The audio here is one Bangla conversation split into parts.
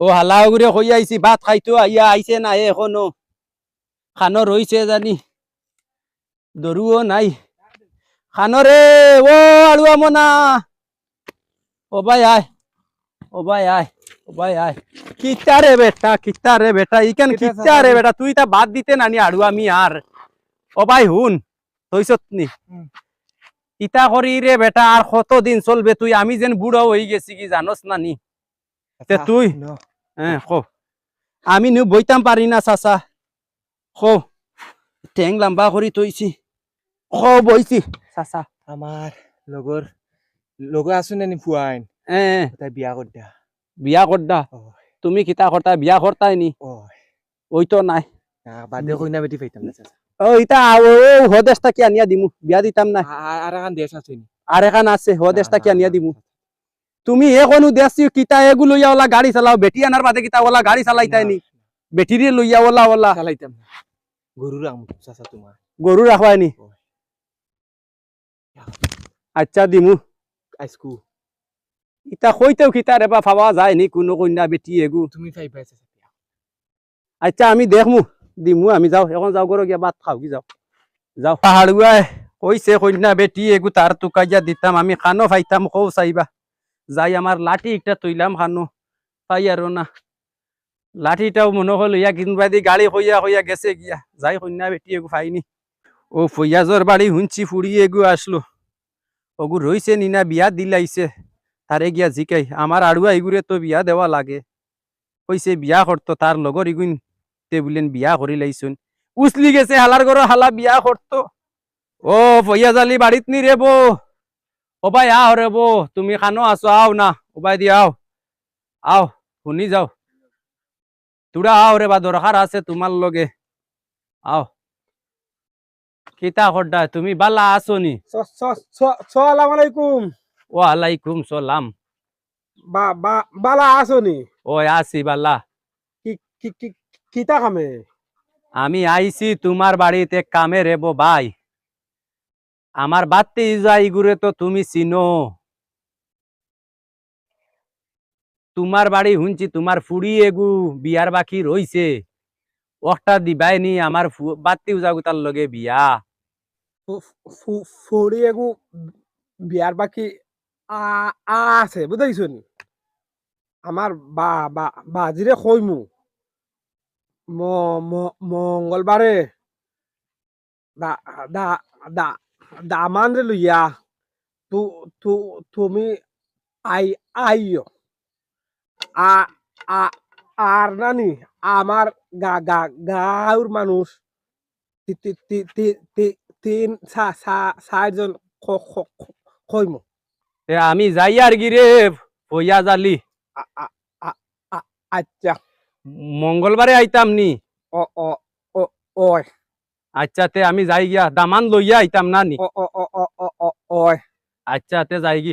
ও হালা করে কই আইছি ভাত খাইতো আইয়া আইছে না এ এখনও। খানো রইছে জানি। দরুও নাই। খানো রে ও আড়ুয়া মনা ও ভাই আয় ও ভাই আয় ও ভাই আয় কিতা রে বেটা কিতা রে বেটা ইকেন কিতা রে বেটা তুই তা বাদ দিতে নানি আড়ুয়া আমি আর ও ভাই হুন হইছত নি। ইতা করি রে বেটা আর কতদিন চলবে তুই? আমি যেন বুড়ো হয়ে গেছি কি জানোস না নি তে তুই? হ্যাঁ। কো আমি নু বইতাম পারি না চাচা। কো ঠেং লম্বা করি তৈছি কো বইছি। চাচা। আমার লগর লগৰ আছো নে এ তাই বিয়া কৰি দিয়া। বিয়া করদা তুমি কিতা করতা বিয়া করতাই নি ওই তো নাই। বাদে কইনা বেটি পাইতাম না চাচা। ও ইতা ও হদেশটা কি আনিয়া দিমু। বিয়া দিতাম না আর এখন দেশ আছে আর এখান আছে হদেশটা কি আনিয়া দিমু। তুমি এখনও দেশি কিতা এগুলো লইয়া ওলা গাড়ি চালাও বেটি আনার বাদে কিতা ওলা গাড়ি চালাইতাই নি বেটিরে লইয়া ওলা ওলা। চালাইতাম গরু চাচা তোমার গরু রাখবাই নি আচ্ছা দিমু। আইসকু ইতা কইতেও কিতা রেবা ভাবা যায় নি কোনো কন্যা বেটি এগু। তুমি পাই পাই চাচা বিয়া আচ্ছা আমি দেখমু। দিমু আমি যাও। এখন যাও করো গিয়া ভাত খাও কি যাও। যাও। পাহাড়ুয়াই কইছে কন্যা বেটি এগু তার তুকাইয়া দিতাম। আমি খানো ফাইতাম কৌ চাইবা। যাই আমার লাঠি একটা তুইলাম খানো পাই আর না। লাঠিটাও মনে হল, ইয়া কিনবা গাড়ি হইয়া হইয়া গেছে গিয়া। যাই কন্যা বেটি এগু ফাইনি ও ফৈয়াজর বাড়ি হুঞ্চি ফুড়ি এগু আসলো। ওগু রইছে নিনা, বিয়া দিলাইছে। তারে গিয়া জিকাই আমার আড়ুয়া এগুরে তো বিয়া দেওয়া লাগে। কইছে বিয়া করতো তার লগর ইগুন তে বলেন বিয়া করি লাইছুন উসলি গেছে হালার ঘর হালা বিয়া করতো ও ফইয়া জালি বাড়িত নি রে বো। ও ভাই আও রে বো তুমি খানো আসো আও না ও ভাই দি আও আও শুনি যাও। তুড়া আও রে বা দরকার আছে তোমার লগে। আও কিতা খড্ডা তুমি বালা আসো নি? সালাম আলাইকুম। ও আলাইকুম সালাম বা বা বালা আছো নি? ও আসি বালা। কি কি কি কিতা খামে? আমি আইছি তোমার বাড়িতে কামে রেবো ভাই আমার বাত্তি যাই ঘুরে তো তুমি চিনো। তোমার বাড়ি শুনছি, তোমার ফুড়ি এগু বিয়ার বাকি রইছে। একটা দিবাই নি আমার বাত্তি উজাগু তার লগে বিয়া। ফুৰি একো বিয়াৰ বাকী আছে বুজাইছোন আমাৰ বা বা, বাজিৰে কৈমু ম- ম- মংগলবাৰে দা দা দা দামানৰে লইয়া তু তু তুমি আই আইয় আ আ আর নানি আমার গা গা গাঁৱৰ মানুষ তিন চারজন কইমু তে আমি যাই আর গিরে পইয়া জালি আচ্ছা মঙ্গলবারে আইতাম নি ও ও ও ওই আচ্ছা তে আমি যাই গিয়া দামান লইয়া আইতাম না নি আচ্ছা তে যাই গি।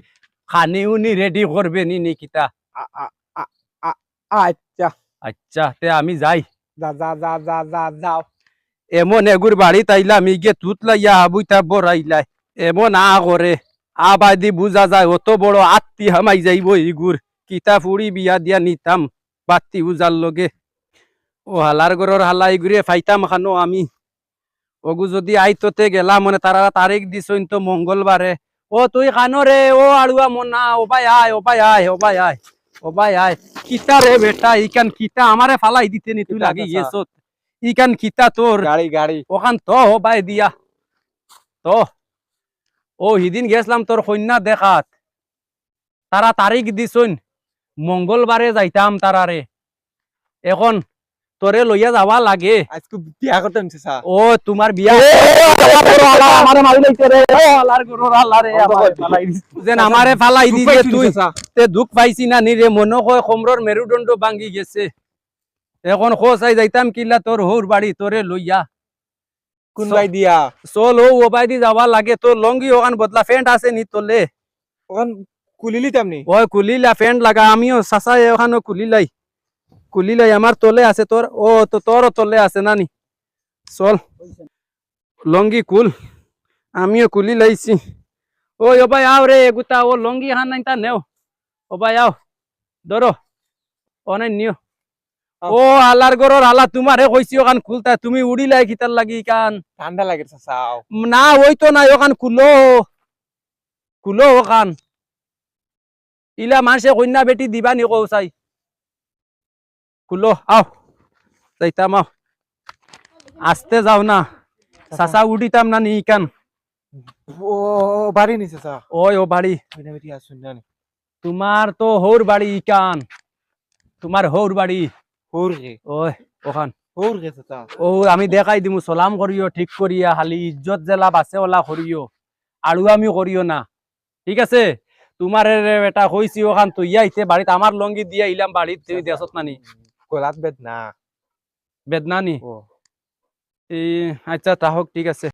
খানি উনি রেডি করবে নি নি কিতা? আচ্ছা। আচ্ছা তে আমি যাই। যা যা যা যা যা যাও। এমন এগুর বাড়ি তাইলাম ইগে তুত লাইয়া আবুইতা বড়াইলাই এমন আ করে আবাদি বুঝা যায় অত বড় আত্মি হামাই যাইব ইগুর কিতা ফুড়ি বিয়া দিয়া নিতাম বাত্তি উজার লগে। ও হালার গরর হালা ইগুরে ফাইতাম খানো আমি। ওগু যদি আইততে গেলা মনে তারা তারিখ দিছইন তো মঙ্গলবারে। ও তুই খানো রে ও আড়ুয়া মনা ও ভাই আয় ও ভাই আয় ও ভাই আয় ও ভাই আয়। কিতা রে বেটা ইকান কিতা আমারে ফালাই দিতে নি তুই লাগি? গেছত। ইকান কিতা তোর? গাড়ি গাড়ি। ওখান তো বাই দিয়া। তো। ও হিদিন গেছিলাম তোর কন্যা দেখাত। তারা তারিখ দিছুন মঙ্গলবারে যাইতাম তারারে এখন তোরে লইয়া যাওয়া লাগে। আজকে বিয়া করতাম চাচা ও তোমার বিয়া। আমারে মারি লাইছে রে। আল্লাহর গরুর আল্লাহ রে। যেন আমারে ফালাই দি যে তুই। তে দুঃখ পাইছি না নি রে মনে হয় কোমরর মেরুদণ্ড ভাঙ্গি গেছে। এখন খোসাই যাইতাম কিল্লা তোর হোর বাড়ি তোরে লইয়া। কোনবাই দিয়া চল ও ওবাই দি যাবা লাগে। তোর লঙ্গি ওখান বদলা ফ্যান্ট আছে নি তোলে। ওখান কুলিলি তামনি ওই কুলিলা ফ্যান্ট লাগা আমিও চাচাই ওখানে কুলিলাই। কুলিলাই আমার তোলে আছে তোর ও তো তোরও তোলে আছে নানি। চল। লঙ্গি কুল। আমিও কুলি লাইছি। ও ওবাই আও রে এগুতা ও লঙ্গি হান নাই তা নেও ওবাই আও। ধরো অনেক নিও। ও আলার গরর আলা তোমারে কইছি ওখান খুলতা তুমি উড়িলাই কিতার লাগি কান ঠান্ডা লাগে চাচাও না ওই তো নাই ওখান খুলো খুলো ওখান ইলা মানুষে কন্যা বেটি দিবা নি কৌ চাই। খুলো আও। যাইতাম আও। আসতে যাও না। চাচা। উঠিতাম না নি কান? ও বাড়ি নি চাচা? ওই ও বাড়ি। তোমার তো হৌর বাড়ি ইকান তোমার হৌর বাড়ি। হোর ওই ওখান। ও আমি দেখাই দিমু সালাম করিও ঠিক করিয়া খালি ইজ্জত জেলা বাসে ওলা করিও। আড়ু আমি করিও না। ঠিক আছে? তোমার এটা কইছি ওখান তুই আইতে বাড়িতে আমার লঙ্গি দিয়া ইলাম বাড়িত তুমি দেশত নানি গোলাত বেদনা। বেদনা বেদনানি ও এই আচ্ছা তাহক ঠিক আছে।